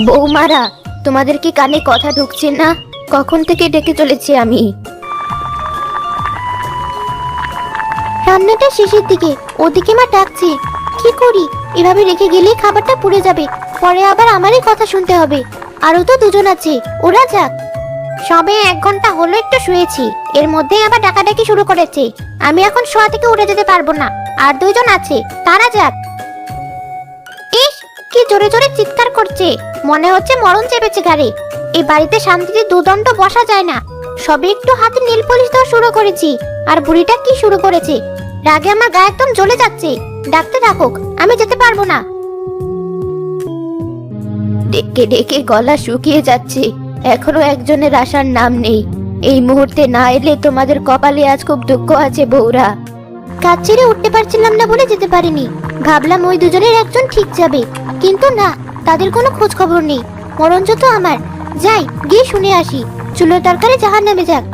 বৌমারা, তোমাদের কি কানে কথা ঢুকছে না? কখন থেকে ডেকে চলেছি আমি? রান্নাটা শেষের দিকে, ওদিকে মা ডাকছে, কি করি? এভাবে রেখে গেলেই খাবারটা পুড়ে যাবে। পরে আবার আমারই কথা শুনতে হবে। আরও তো দুজন আছে, ওরা যাক। সবে এক ঘণ্টা হলো একটু শুয়েছি, এর মধ্যেই আবার ডাকাডাকি শুরু করেছে। আমি এখন শোয়া থেকে উঠে যেতে পারব না। আর দুইজন আছে, তারা যাক। কি জোরে জোরে চিৎকার করছে? মনে হচ্ছে মরণ চেপেছে গাড়ি এই বাড়িতে শান্তিতে দুদণ্ড বসা যায় না। সবে একটু হাতে নীল পলিশ দেওয়া শুরু করেছি। আর বুড়িটা কি শুরু করেছে? রাগে আমার গায়ে একদম জ্বলে যাচ্ছে। ডাকতে ডাকুক আমি যেতে পারব না। ডেকে ডেকে গলা শুকিয়ে যাচ্ছে। এখনও একজনের আসার নাম নেই। এই মুহূর্তে না এলে তোমাদের কপালে আজ খুব দুঃখ আছে বৌরা কাজ ছেড়ে উঠতে পারছিলাম না বলে যেতে পারিনি। ভাবলাম ওই দুজনের একজন ঠিক যাবে। কিন্তু না, তাদের কোনো খোঁজ খবর নেই। মরঞ্জ তো আমার। যাই, গিয়ে শুনে আসি। চুলোর তরকারি জাহার নামে যাক।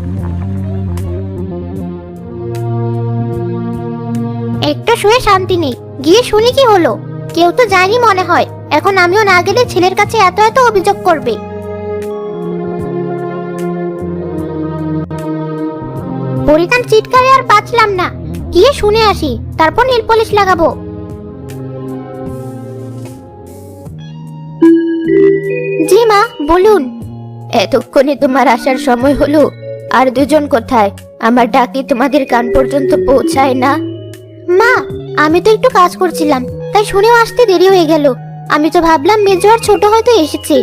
একটু শুয়ে শান্তি নেই। গিয়ে শুনি কি হলো? কেউ তো যায়নি মনে হয়। এখন আমিও না গেলে ছেলের কাছে এত এত অভিযোগ করবে। পরিধান চিৎকারে আর বাঁচলাম না। গিয়ে শুনে আসি তারপর নীল পলিশ লাগাবো। জি মা বলুন। এতক্ষণে তোমার আসার সময় হলো আর দুজন কোথায়? আমার ডাকে তোমাদের কান পর্যন্ত পৌঁছায় না? মা আমি তো একটু কাজ করছিলাম তাই শুনেও আসতে দেরি হয়ে গেল। আমি তো ভাবলাম মেজো আর ছোট হয়তো এসেছে।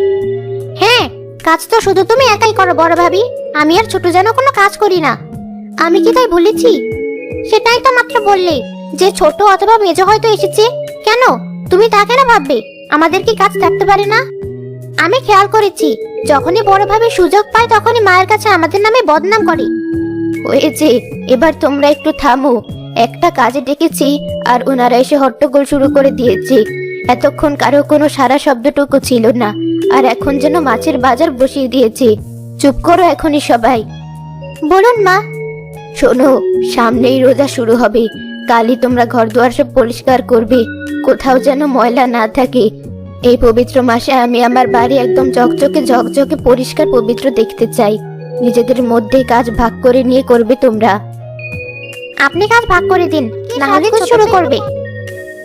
হ্যাঁ কাজ তো শুধু তুমি একাই করো বড় ভাবি। আমি আর ছোট যেন কোনো কাজ করি না। আমি কি তাই বলেছি? সেটাই তো মাত্র বললে। যে ছোট অথবা মেজো হয়তো এসেছে। কেন? তুমি তা কেন ভাববে? আমাদের কি কাজ থাকতে পারে না? আমি খেয়াল করেছি, যখনই বড় ভাবে সুযোগ পায় তখনই মায়ের কাছে আমাদের নামে বদনাম করে। হয়েছে, এবার তোমরা একটু থামো। একটা কাজে ডেকেছি আর ওনারা এসে হট্টগোল শুরু করে দিয়েছে। এতক্ষণ কারও কোনো সারা শব্দটুকু ছিল না, আর এখন যেন মাছের বাজার বসিয়ে দিয়েছে। চুপ করো এখনই সবাই। বলুন মা শোনো সামনেই রোজা শুরু হবে। কালই তোমরা ঘর দুয়ার সব পরিষ্কার করবে। কোথাও যেন ময়লা না থাকে। এই পবিত্র মাসে আমি আমার বাড়ি একদম চকচকে ঝকঝকে পরিষ্কার পবিত্র দেখতে চাই। নিজেদের মধ্যে কাজ ভাগ করে নিয়ে করবে তোমরা। আপনি কাজ ভাগ করে দিন না হলে শুরু করবে?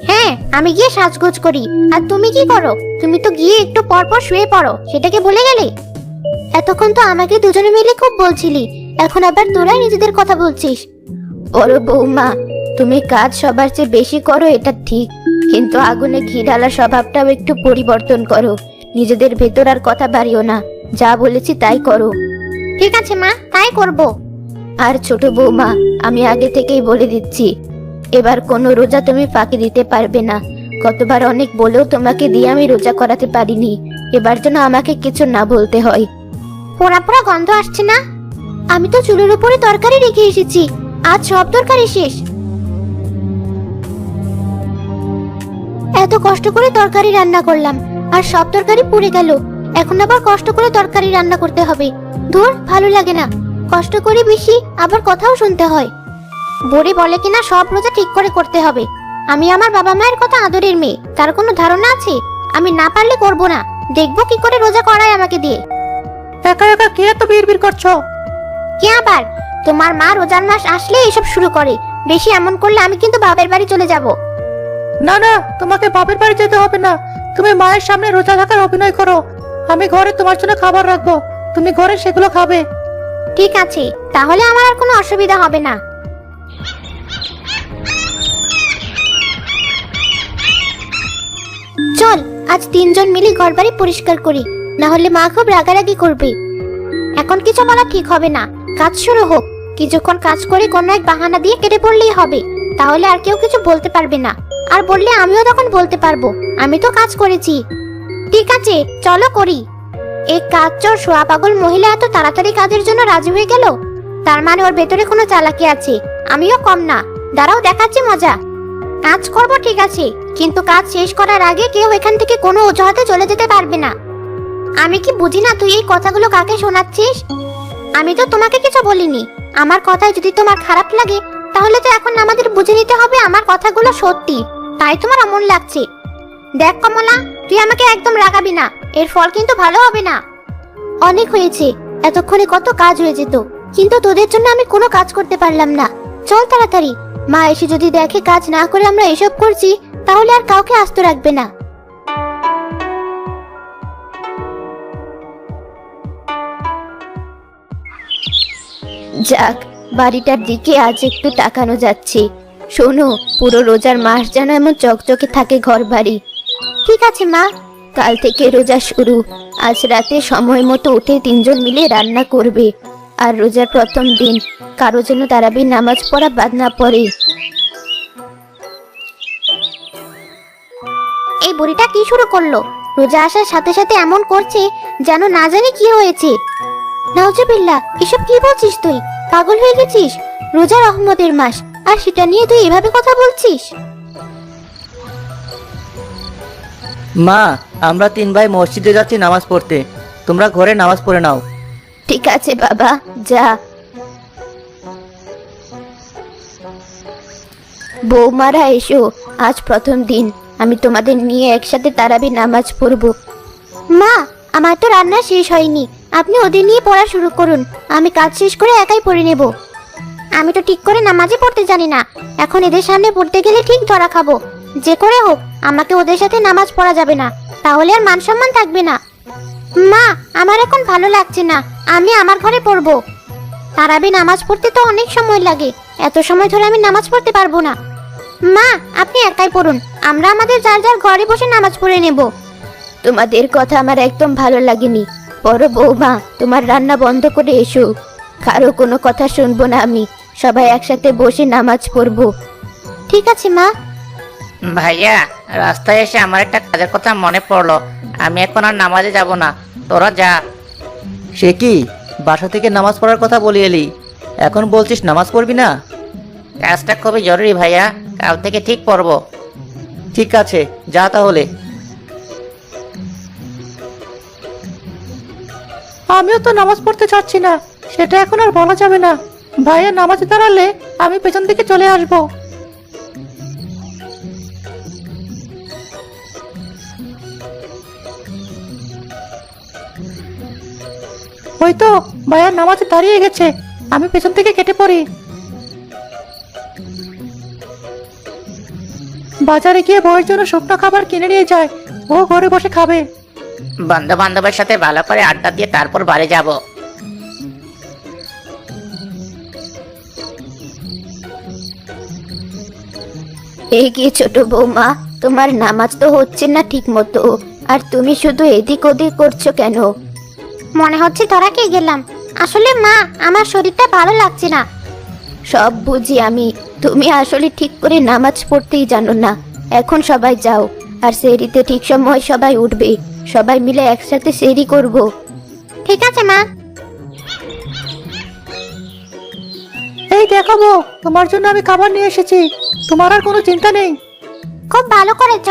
হ্যাঁ আমি গিয়ে সাজগোজ করি। আর তুমি কি করো? তুমি তো গিয়ে একটু পর পর শুয়ে পড়ো সেটাকে ভুলে গেলে? এতক্ষণ তো আমাকে দুজনে মিলে খুব বলছিলি। এখন আবার তোরাই নিজেদের কথা বলছিস? ওরে বৌমা, তুমি কাজ সবার চেয়ে বেশি করো, এটা ঠিক। কিন্তু আগুনে ঘি ঢালার স্বভাবটাও একটু পরিবর্তন করো। নিজেদের ভেতর আর কথা বাড়িও না। যা বলেছি তাই করো। ঠিক আছে, মা, তাই করব। আর ছোট বৌমা, আমি আগে থেকেই বলে দিচ্ছি, এবার কোনো রোজা তুমি ফাঁকি দিতে পারবে না। কতবার অনেক বলেও তোমাকে দিয়ে আমি রোজা করাতে পারিনি। এবার যেন আমাকে কিছু না বলতে হয়। পোড়া পোড়া গন্ধ আসছে না? আমি তো চুলের উপরে তরকারি রেখে এসেছি। আজ সব তরকারি শেষ। এত কষ্ট করে তরকারি রান্না করলাম, আর সব তরকারি পুড়ে গেল। এখন আবার কষ্ট করে তরকারি রান্না করতে হবে। ধুর, ভালো লাগে না। কষ্ট করে বেশি আবার কথাও শুনতে হয়। বুড়ি বলে কিনা সব রোজা ঠিক করে করতে হবে। আমি আমার বাবা মায়ের কথা আদরের মেয়ে, তার কোনো ধারণা আছে? আমি না পারলে করব না। দেখব কি করে রোজা করায় আমাকে দিয়ে। একা একা কে এত বিড়বিড় করছ? কে আবার? তোমার মা রোজার মাস আসলে এসব শুরু করে। বেশি এমন করলে আমি কিন্তু বাপের বাড়ি চলে যাব। না না তোমাকে বাপের বাড়ি যেতে হবে না। তুমি মায়ের সামনে রোজা থাকার অভিনয় করো। আমি ঘরে তোমার জন্য খাবার রাখব। তুমি ঘরে সেগুলো খাবে। ঠিক আছে তাহলে আমার আর কোনো অসুবিধা হবে না। চল আজ তিনজন মিলে ঘরবাড়ি পরিষ্কার করি। না হলে মা খুব রাগারাগি করবে। এখন কিছু বলা ঠিক হবে না। কাজ শুরু হোক। কিছুক্ষণ কাজ করে কোনো এক বাহানা দিয়ে কেটে পড়লেই হবে। তাহলে আর কেউ কিছু বলতে পারবে না। আর বললে আমিও তখন বলতে পারব। আমি তো কাজ করেছি। ঠিক আছে, চলো করি। এই কাজ চোর শোয়া পাগল মহিলা এত তাড়াতাড়ি কাজের জন্য রাজি হয়ে গেল? তার মানে ওর ভেতরে কোনো চালাকি আছে। আমিও কম না। দাঁড়াও, দেখাচ্ছি মজা। কাজ করব ঠিক আছে। কিন্তু কাজ শেষ করার আগে কেউ এখান থেকে কোনো অজুহাতে চলে যেতে পারবে না। আমি কি বুঝি না তুই এই কথাগুলো কাকে শোনাচ্ছিস? আমি তো তোমাকে কিছু বলিনি। আমার কথায় যদি তোমার খারাপ লাগে, তাহলে তো এখন আমাদের বুঝে নিতে হবে আমার কথাগুলো সত্যি। তাই তোমার অমন লাগছে। দেখ কমলা, তুই আমাকে একদম রাগাবি না। এর ফল কিন্তু ভালো হবে না। অনেক হয়েছে। এতক্ষণে কত কাজ হয়ে যেত। কিন্তু তোদের জন্য আমি কোনো কাজ করতে পারলাম না। চল তাড়াতাড়ি। মা এসে যদি দেখে কাজ না করে আমরা এসব করছি, তাহলে আর কাউকে আস্ত রাখবে না। যাক, বাড়িটার দিকে আজ একটু তাকানো যাচ্ছে। শোনো, পুরো রোজার মাস যেন এমন চকচকে থাকে ঘর বাড়ি ঠিক আছে, মা। কাল থেকে রোজা শুরু। আজ রাতে সময় মতো উঠে তিনজন মিলে রান্না করবে। আর রোজার প্রথম দিন, কারও যেন তারাবির নামাজ পড়া বাদ না পড়ে। এই বুড়িটা কি শুরু করল? রোজা আসার সাথে সাথে এমন করছে যেন না জানি কি হয়েছে। নাউজুবিল্লাহ এসব কি বলছিস তুই? পাগল হয়ে গেছিস? রোজা রহমতের মাস আর সেটা নিয়ে তুই এভাবে কথা বলছিস? মা আমরা তিন ভাই মসজিদে যাচ্ছি নামাজ পড়তে। তোমরা ঘরে নামাজ পড়ে নাও। ঠিক আছে বাবা যা। বৌমারা এসো। আজ প্রথম দিন। আমি তোমাদের নিয়ে একসাথে তারাবি নামাজ পড়ব। মা আমার তো রান্না শেষ হয়নি। আপনি ওদের নিয়ে পড়া শুরু করুন। আমি কাজ শেষ করে একাই পড়ে নেব। আমি তো ঠিক করে নামাজই পড়তে জানি না। এখন এদের সামনে পড়তে গেলে ঠিক ধরা খাব। যে করে হোক, আমাকে ওদের সাথে নামাজ পড়া যাবে না। তাহলে আর মান সম্মান থাকবে না। মা, আমার এখন ভালো লাগছে না। আমি আমার ঘরে পড়ব। তারাবি নামাজ পড়তে তো অনেক সময় লাগে। এত সময় ধরে আমি নামাজ পড়তে পারব না। মা, আপনি একাই পড়ুন। আমরা আমাদের যার যার ঘরে বসে নামাজ পড়ে নেব। তোমাদের কথা আমার একদম ভালো লাগেনি। বড় বৌমা তোমার রান্না বন্ধ করে এসো। কারও কোনো কথা শুনব না আমি। সবাই একসাথে বসে নামাজ পড়ব। ঠিক আছে মা। ভাইয়া রাস্তায় এসে আমার একটা কাজের কথা মনে পড়ল। আমি এখন আর নামাজে যাব না। তোরা যা। সে কি? বাসা থেকে নামাজ পড়ার কথা বলি এলি। এখন বলছিস নামাজ পড়বি না? কাজটা খুবই জরুরি ভাইয়া। কাল থেকে ঠিক পড়ব। ঠিক আছে যা তাহলে। আমিও তো নামাজ পড়তে চাচ্ছি না, সেটা এখন আর বলা যাবে না। ভাইয়া নামাজে দাঁড়ালে আমি পেছন দিকে চলে আসব। ওই তো, ভাইয়া নামাজে দাঁড়িয়ে গেছে, আমি পেছন থেকে কেটে পড়ি। বাজারে গিয়ে বউয়ের জন্য শুকনো খাবার কিনে নিয়ে যায়, ও ঘরে বসে খাবে। বন্ধু বান্ধবের সাথে ভালো করে আড্ডা দিয়ে তারপর বাড়ি যাব। এই কি ছোট বৌমা তোমার নামাজ তো হচ্ছে না ঠিক মতো আর তুমি শুধু এদিক ওদিক করছ কেন? মনে হচ্ছে তোরা কে গেলাম। আসলে মা আমার শরীরটা ভালো লাগছে না। সব বুঝি আমি। তুমি আসলে ঠিক করে নামাজ পড়তেই জানো না। এখন সবাই যাও। আর সেরিতে ঠিক সময় সবাই উঠবে। সবাই মিলে একসাথে সেরি করব। ঠিক আছে মা। এই দেখাবো তোমার জন্য আমি খাবার নিয়ে এসেছি। তোমার আর কোনো চিন্তা নেই। খুব ভালো করেছ।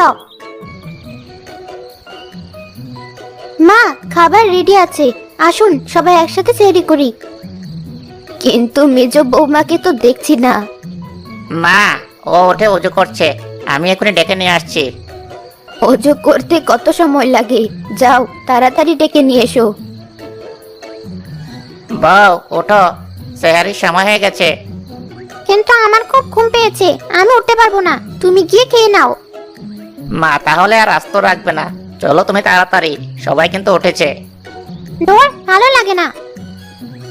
মা খাবার রেডি আছে। আসুন সবাই একসাথে সেরি করি। কিন্তু মেজ বৌমাকে তো দেখছি না। মা ও উঠে উজু করছে। আমি এখনই ডেকে নিয়ে আসছি। অজু করতে কত সময় লাগে? যাও তাড়াতাড়ি ডেকে নিয়ে এসো। বউ ওঠো। সেহারির সময় হয়ে গেছে। কিন্তু আমার খুব ঘুম পেয়েছে আমি উঠতে পারব না। তুমি গিয়ে খেয়ে নাও। মা তাহলে আর আস্ত রাখবে না। চলো তুমি তাড়াতাড়ি সবাই কিন্তু উঠেছে। ধর ভালো লাগে না।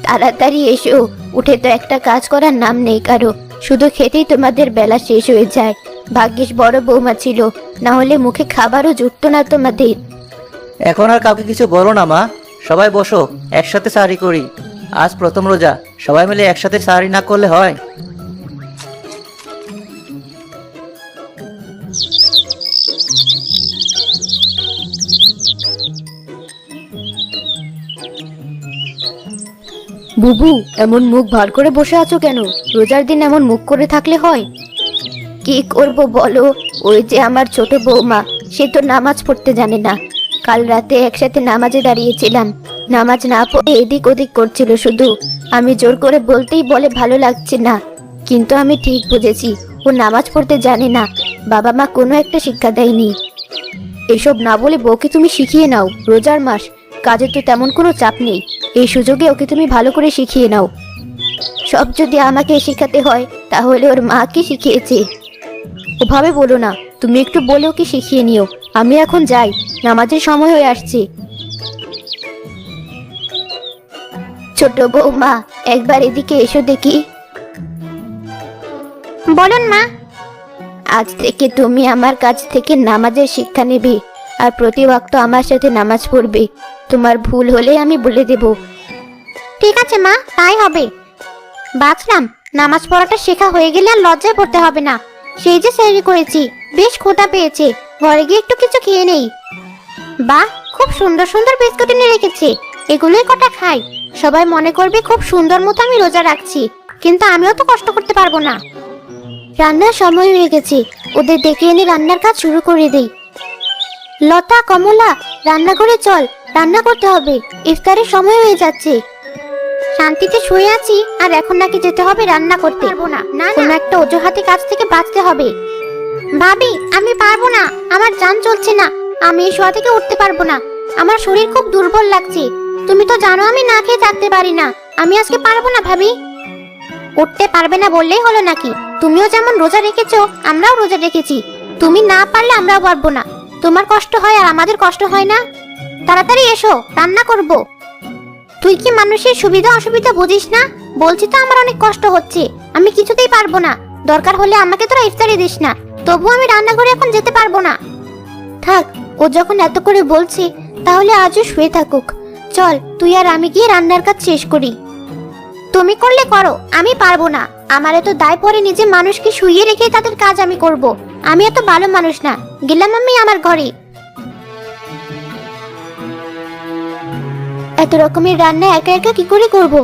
তাড়াতাড়ি এসো উঠে তো একটা কাজ করার নাম নেই কারও। শুধু খেতেই তোমাদের বেলা শেষ হয়ে যায়। ভাগ্যিস বড় বৌমা ছিল। না হলে মুখে খাবারও জুটতো না তোমাদের। এখন আর কাউকে কিছু বলো না মা। সবাই বসো একসাথে সারি করি। আজ প্রথম রোজা সবাই মিলে একসাথে সারি না করলে হয়? বুবু এমন মুখ ভার করে বসে আছো কেন? রোজার দিন এমন মুখ করে থাকলে হয়? কি করব বলো? ওই যে আমার ছোট বৌমা, সে তো নামাজ পড়তে জানে না। কাল রাতে একসাথে নামাজে দাঁড়িয়েছিলাম। নামাজ না পড়ে এদিক ওদিক করছিল শুধু। আমি জোর করে বলতেই বলে ভালো লাগছে না। কিন্তু আমি ঠিক বুঝেছি, ও নামাজ পড়তে জানে না। বাবা মা কোনো একটা শিক্ষা দেয়নি। এসব না বলে বউকে তুমি শিখিয়ে নাও, রোজার মাস। কাজের তো তেমন কোনো চাপ নেই। এই সুযোগে ওকে তুমি ভালো করে শিখিয়ে নাও। সব যদি আমাকে শেখাতে হয়, তাহলে ওর মাকে শিখিয়েছে? ওভাবে বলো না তুমি একটু বলে ওকে শিখিয়ে নিও। আমি এখন যাই নামাজের সময় হয়ে আসছি। ছোট বৌমা একবার এদিকে এসো দেখি। বলুন মা। আজ থেকে তুমি আমার কাছ থেকে নামাজের শিক্ষা নেবে আর প্রতি ওয়াক্ত আমার সাথে নামাজ পড়বে। তোমার ভুল হলে আমি বলে দেব। ঠিক আছে মা তাই হবে। বাঁচলাম নামাজ পড়াটা শেখা হয়ে গেলে আর লজ্জায় পড়তে হবে না। সেই যে সেরি করেছি, বেশ ক্ষুধা পেয়েছে। ঘরে গিয়ে একটু কিছু খেয়ে নেই। বাহ, খুব সুন্দর সুন্দর বিস্কুট এনে রেখেছে। এগুলোই কটা খাই। সবাই মনে করবে খুব সুন্দর মতো আমি রোজা রাখছি, কিন্তু আমিও তো কষ্ট করতে পারব না। রান্নার সময় হয়ে গেছে। ওদের ডেকে এনে রান্নার কাজ শুরু করে দেই। লতা, কমলা, রান্নাঘরে চল, রান্না করতে হবে। ইফতারের সময় হয়ে যাচ্ছে। শান্তিতে শুয়ে আছি আর এখন নাকি যেতে হবে রান্না করতে। পারব না। না কোনো একটা অজুহাতে কাজ থেকে বাঁচতে হবে। ভাবি আমি পারব না। আমার জান চলছে না। আমি এই শোয়া থেকে উঠতে পারব না। আমার শরীর খুব দুর্বল লাগছে। তুমি তো জানো আমি না খেয়ে থাকতে পারি না। আমি আজকে পারব না ভাবি। উঠতে পারবে না বললেই হলো নাকি? তুমিও যেমন রোজা রেখেছো আমরাও রোজা রেখেছি। তুমি না পারলে আমরাও পারব না। তোমার কষ্ট হয় আর আমাদের কষ্ট হয় না। তাড়াতাড়ি এসো রান্না করব। তুই কি মানুষের সুবিধা অসুবিধা বুঝিস না? বলছি তো আমার অনেক কষ্ট হচ্ছে। আমি কিছুতেই পারব না। দরকার হলে আমাকে তোরা ইফতারি দিস না। তবু আমি রান্নাঘরে এখন যেতে পারব না। থাক, ও যখন এত করে বলছে, তাহলে আজও শুয়ে থাকুক। চল, তুই আর আমি গিয়ে রান্নার কাজ শেষ করি। তুমি করলে করো, আমি পারব না। আমার এত দায় পড়ে নিজে মানুষকে শুইয়ে রেখে তাদের কাজ আমি করব। আমি এত ভালো মানুষ না। গেলাম আমি আমার ঘরে। এত রকমের রান্না একা একা কি করে করব?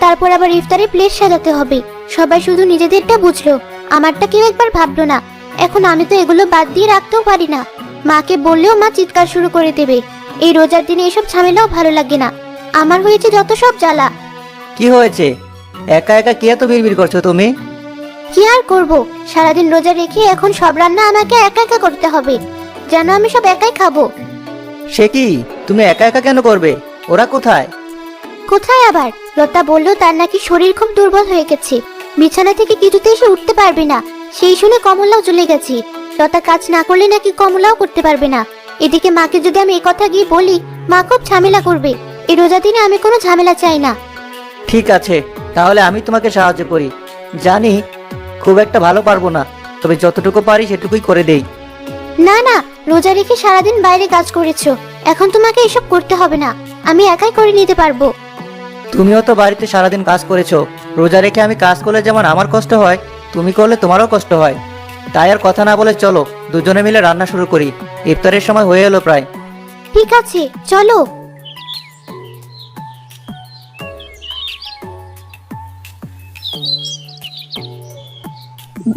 তারপর আবার ইফতারে প্লেট সাজাতে হবে। সবাই শুধু নিজেদেরটা বুঝলো। আমারটা কেউ একবার ভাবলো না। এখন আমি তো এগুলো বাদ দিয়ে রাখতেও পারি না। মাকে বললেও মা চিৎকার শুরু করে দেবে। এই রোজার দিনে এসব ঝামেলাও ভালো লাগে না। আমার হয়েছে যত সব জ্বালা। কি হয়েছে? একা একা কি এত বিড়বিড় করছ তুমি? কি আর করব? সারাদিন রোজা রেখে এখন সব রান্না আমাকে একা একা করতে হবে। যেন আমি সব একাই খাব। সে কি? তুমি একা একা কেন করবে? ওরা কোথায়? কোথায় আবার? লতা বলল তার নাকি শরীর খুব দুর্বল হয়ে গেছে। বিছানা থেকে কিছুতে এসে উঠতে পারবে না। সেই শুনে কমলাও চলে গেছে। লতা কাজ না করলে নাকি কমলাও করতে পারবে না। এদিকে মাকে যদি আমি এই কথা গিয়ে বলি মা খুব ঝামেলা করবে। এই রোজা দিনে আমি কোনো ঝামেলা চাই না। ঠিক আছে তাহলে আমি তোমাকে সাহায্য করি। জানি খুব একটা ভালো পারব না তবে যতটুকু পারি সেটুকুই করে দেই। না না রোজা রেখে সারাদিন বাইরে কাজ করেছ। এখন তোমাকে এসব করতে হবে না। আমি একাই করে নিতে পারব। তুমিও তো বাড়িতে সারাদিন কাজ করেছ রোজা রেখে আমি কাজ করলে যেমন আমার কষ্ট হয় তুমি করলে তোমারও কষ্ট হয়। তাই আর কথা না বলে চলো দুজনে মিলে রান্না শুরু করি। ইফতারের সময় হয়ে এলো প্রায়। ঠিক আছে চলো।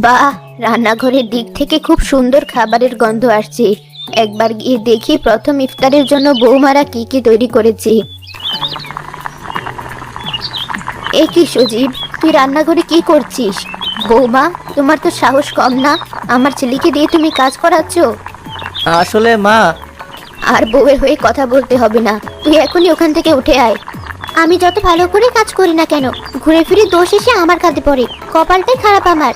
বাহ রান্নাঘরের দিক থেকে খুব সুন্দর খাবারের গন্ধ আসছে। একবার গিয়ে দেখি প্রথম ইফতারের জন্য বৌমারা কি কি তৈরি করেছে। এ কি সজীব তুই রান্নাঘরে কি করছিস? বৌমা তোমার তো সাহস কম না। আমার ছেলেকে দিয়ে তুমি কাজ করাচ্ছ? আসলে মা। আর বউয়ের হয়ে কথা বলতে হবে না। তুই এখনই ওখান থেকে উঠে আয়। আমি যত ভালো করে কাজ করি না কেন ঘুরে ফিরে দোষ এসে আমার কাঁধে পড়ে। কপালটাই খারাপ আমার।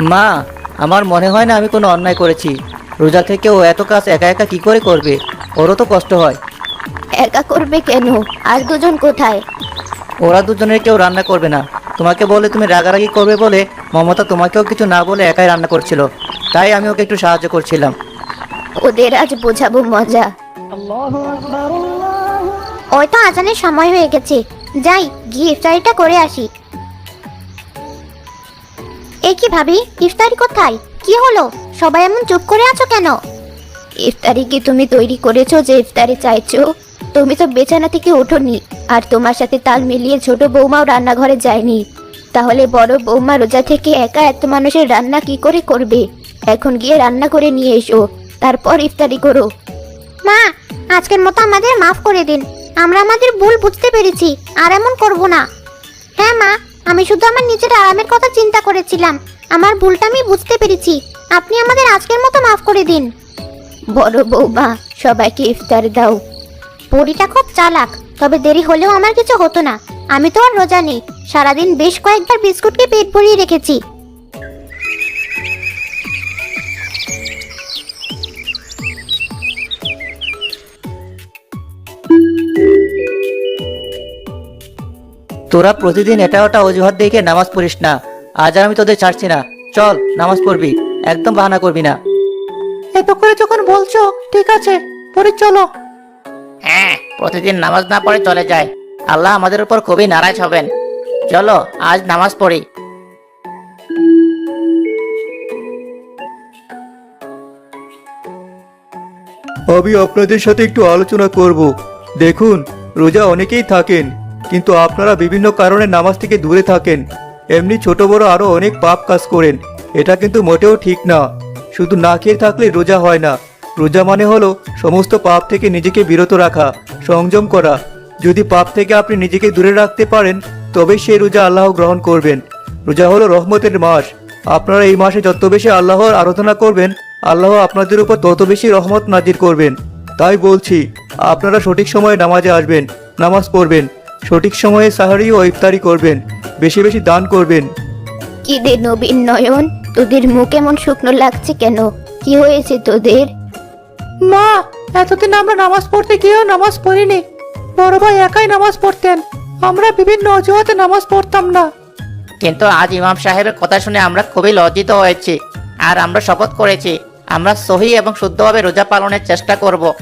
মা আমার মনে হয় না আমি কোনো অন্যায় করেছি। রোজা থেকে ও এত কাজ একা একা কি করে করবে? ওরও তো কষ্ট হয়। একা করবে কেন? আর দুজন কোথায়? ওরা দুজনের কেউ রান্না করবে না। তোমাকে বলে তুমি রাগারাগি করবে বলে মমতা তোমাকেও কিছু না বলে একাই রান্না করছিল। তাই আমি ওকে একটু সাহায্য করছিলাম। ওদের আজ বোঝাবো মজা। ওই তো আজানের সময় হয়ে গেছে। যাই গিয়ে ইফতারিটা করে আসি। এ কি ভাবি? ইফতারি কোথায়? কি হলো? সবাই এমন চুপ করে আছো কেন? ইফতারি কি তুমি তৈরি করেছ যে ইফতারি চাইছো? তুমি তো বেচানা থেকে ওঠোনি আর তোমার সাথে তাল মিলিয়ে ছোট বৌমাও রান্নাঘরে যায়নি। তাহলে বড় বৌমা রোজা থেকে একা এত মানুষের রান্না কি করে করবে? এখন গিয়ে রান্না করে নিয়ে এসো, তারপর ইফতারি করো। মা, আজকের মতো আমাদের মাফ করে দিন। আমরা আমাদের ভুল বুঝতে পেরেছি, আর এমন করব না। হ্যাঁ মা, আমি শুধু আমার নিজের আরামের কথা চিন্তা করেছিলাম। আমার ভুলটা আমি বুঝতে পেরেছি। আপনি আমাদের আজকের মতো মাফ করে দিন। বড় বৌমা সবাইকে ইফতার দাও। পরিটা খুব চালাক তবে দেরি হলেও আমার কিছু হতো না। আমি তো আর রোজা নেই সারাদিন বেশ কয়েকবার বিস্কুটকে পেট ভরিয়ে রেখেছি। তোরা প্রতিদিন এটা ওটা অজুহাত দেখে নামাজ পড়িস না। আজ আর আমি তোদের ছাড়ছি না। চল নামাজ পড়বি। একদম বাহানা করবি না। এত করে যখন বলছো ঠিক আছে পরে চলো। হ্যাঁ প্রতিদিন নামাজ না পড়ে চলে যায়। আল্লাহ আমাদের উপর খুবই নারাজ হবেন। চলো আজ নামাজ পড়ি। আমি আপনাদের সাথে একটু আলোচনা করব। দেখুন রোজা অনেকেই থাকেন কিন্তু আপনারা বিভিন্ন কারণে নামাজ থেকে দূরে থাকেন। এমনি ছোট বড় আরও অনেক পাপ কাজ করেন। এটা কিন্তু মোটেও ঠিক না। শুধু না খেয়ে থাকলে রোজা হয় না। রোজা মানে হলো সমস্ত পাপ থেকে নিজেকে বিরত রাখা, সংযম করা। যদি পাপ থেকে আপনি নিজেকে দূরে রাখতে পারেন, তবেই সেই রোজা আল্লাহ গ্রহণ করবেন। রোজা হলো রহমতের মাস। আপনারা এই মাসে যত বেশি আল্লাহর আরাধনা করবেন, আল্লাহ আপনাদের উপর তত বেশি রহমত নাজির করবেন। তাই বলছি, আপনারা সঠিক সময়ে নামাজে আসবেন, নামাজ পড়বেন, সঠিক সময়ে সাহারি ও ইফতারি করবেন, বেশি বেশি দান করবেন। কি দে নবীন নয়ন? তোদের মুখ এমন শুকনো লাগছে কেন? কি হয়েছে তোদের? মা এতদিন আমরা নামাজ পড়তে গিয়েও নামাজ পড়িনি। বড় ভাই একাই নামাজ পড়তেন। আমরা বিভিন্ন অজুহাতে নামাজ পড়তাম না। কিন্তু আজ ইমাম সাহেবের কথা শুনে আমরা খুবই লজ্জিত হয়েছি। আর আমরা শপথ করেছি আমরা সহি এবং শুদ্ধভাবে রোজা পালনের চেষ্টা করব।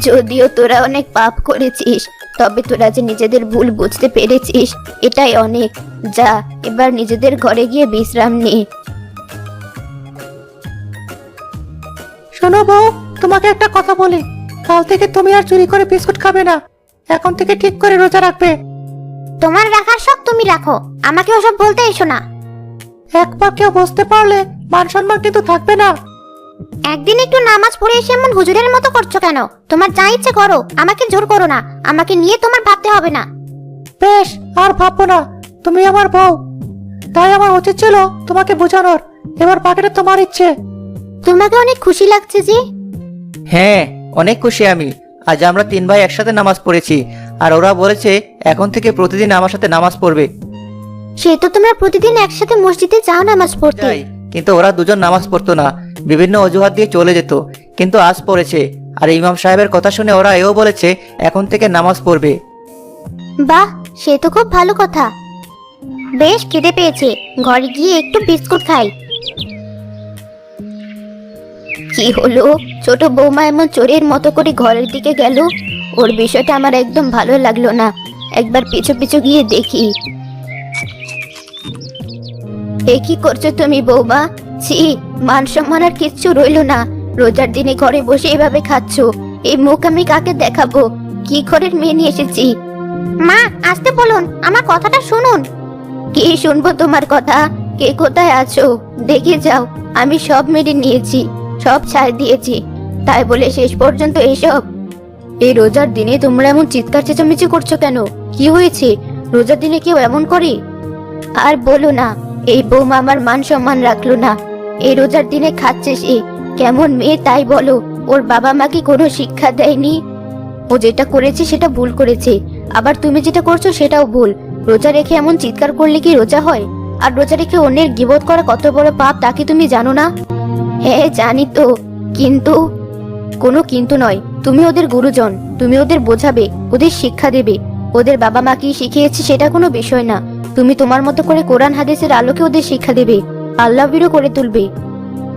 যদিও তোরা অনেক পাপ করেছিস তবে তোরা যে নিজেদের ভুল বুঝতে পেরেছিস এটাই অনেক। যা এবার নিজেদের ঘরে গিয়ে বিশ্রাম নে। শোনো বউ তোমাকে একটা কথা বলি। কাল থেকে তুমি আর চুরি করে বিস্কুট খাবে না। এখন থেকে ঠিক করে রোজা রাখবে। তোমার রাখার সব তুমি রাখো। আমাকে ওসব বলতে এসো না। একবার কেউ বুঝতে পারলে মান সম্মান কিন্তু থাকবে না। একদিন একটু নামাজ পড়ে এসে এমন হুজুরের মতো করছ কেন? তোমার যা ইচ্ছে করো আমাকে জোর করো না। আমাকে নিয়ে তোমার ভাবতে হবে না। বেশ আর ভাববো না। তুমি আমার বউ। তাই আমার উচিত ছিল তোমাকে বোঝানোর। এবার বাকিটা তোমার ইচ্ছে। তোমাকে অনেক খুশি লাগছে যে? হ্যাঁ অনেক খুশি আমি। আজ আমরা তিন ভাই একসাথে নামাজ পড়েছি আর ওরা বলেছে এখন থেকে প্রতিদিন আমার সাথে নামাজ পড়বে। সে তো তোমরা প্রতিদিন একসাথে মসজিদে যাও নামাজ পড়তে। কিন্তু ওরা দুজন নামাজ পড়তো না বিভিন্ন অজুহাত দিয়ে চলে যেত কিন্তু আজ পড়েছে। আর ইমাম সাহেবের কথা শুনে ওরা এও বলেছে এখন থেকে নামাজ পড়বে। বাহ সে তো খুব ভালো কথা। বেশ খিদে পেয়েছে ঘরে গিয়ে একটু বিস্কুট খাই। কি হলো? ছোট বৌমা এমন চোরের মতো করে ঘরের দিকে গেল? ওর বিষয়টা আমার একদম ভালো লাগল না। একবার পিছু পিছু গিয়ে দেখি। এ কি করছ তুমি বৌমা? ছি, মান সম্মান আর কিচ্ছু রইল না। রোজার দিনে ঘরে বসে এভাবে খাচ্ছো। এই মুখ আমি কাকে দেখাবো? কি ঘরের মেয়ে নিয়ে এসেছি? মা, আসতে বলুন, আমার কথাটা শুনুন। কি শুনব তোমার কথা? কে কোথায় আছো? দেখে যাও, আমি সব মেরে নিয়েছি। সব ছাড় দিয়েছি। তাই বলে শেষ পর্যন্ত এসব। এই রোজার দিনে তোমরা এমন চিৎকার চেঁচামেচি করছ কেন? কি হয়েছে? রোজার দিনে কেউ এমন করে? আর বলো না, এই বৌমা আমার মান সম্মান রাখল না। এই রোজার দিনে খাচ্ছে সে। কেমন মেয়ে তাই বলো, ওর বাবা মা কি কোনো শিক্ষা দেয়নি। ও যেটা করেছে সেটা ভুল করেছে। আবার তুমি যেটা করছ সেটাও ভুল। রোজা রেখে এমন চিৎকার করলে কি রোজা হয়? আর রোজা রেখে অন্যের গিবত করা কত বড় পাপ তা কি তুমি জানো না? হ্যাঁ জানি তো। কিন্তু, কোনো কিন্তু নয়। তুমি ওদের গুরুজন, তুমি ওদের বোঝাবে, ওদের শিক্ষা দেবে। ওদের বাবা মা কি শিখিয়েছে সেটা কোনো বিষয় না। তুমি তোমার মতো করে কোরআন হাদিসের আলোকে ওদের শিক্ষা দেবে আল্লাহ বিরো করে তুলবে।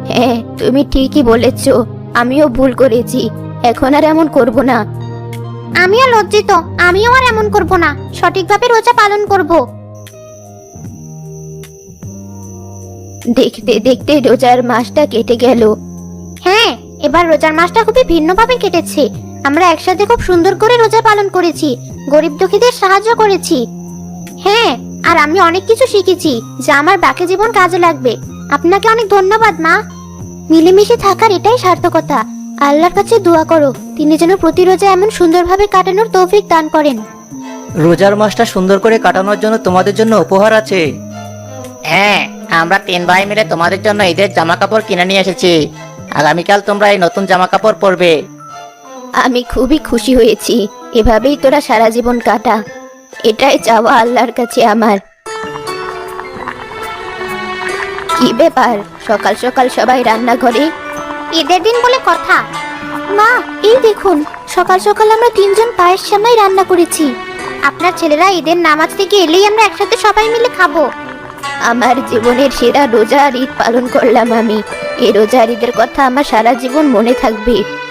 হ্যাঁ তুমি ঠিকই বলেছ। আমিও ভুল করেছি। এখন আর এমন করব না। আমিও লজ্জিত। আমিও আর এমন করব না। সঠিকভাবে রোজা পালন করব। দেখতে দেখতে রোজার মাসটা কেটে গেল। হ্যাঁ এবার রোজার মাসটা খুবই ভিন্নভাবে কেটেছে। আমরা একসাথে খুব সুন্দর করে রোজা পালন করেছি গরিব দুঃখীদের সাহায্য করেছি। হ্যাঁ আর আমি অনেক কিছু শিখেছি যা আমার বাকি জীবন কাজে লাগবে। আপনাকে অনেক ধন্যবাদ মা। মিলেমিশে থাকার এটাই সার্থকতা। আল্লাহর কাছে দোয়া করো তিনি যেন প্রতি রোজা এমন সুন্দরভাবে কাটানোর তৌফিক দান করেন। রোজার মাসটা সুন্দর করে কাটানোর জন্য তোমাদের জন্য উপহার আছে। হ্যাঁ আমরা তিন ভাই মিলে তোমাদের জন্য ঈদের জামা কাপড় কিনে নিয়ে এসেছি। আগামীকাল তোমরা এই নতুন জামা কাপড় পরবে। আমি খুবই খুশি হয়েছি। এভাবেই তোরা সারা জীবন কাটা। এটাই চাওয়া আল্লাহর কাছে আমার। কি ব্যাপার? সকাল সকাল সবাই রান্নাঘরে? ঈদের দিন বলে কথা। মা এই দেখুন সকাল সকাল আমরা তিনজন পায়ের সামনে রান্না করেছি। আপনার ছেলেরা ঈদের নামাজ থেকে এলেই আমরা একসাথে সবাই মিলে খাব। আমার জীবনের সেরা রোজার ঈদ পালন করলাম আমি। এই রোজার ঈদের কথা আমার সারা জীবন মনে থাকবে।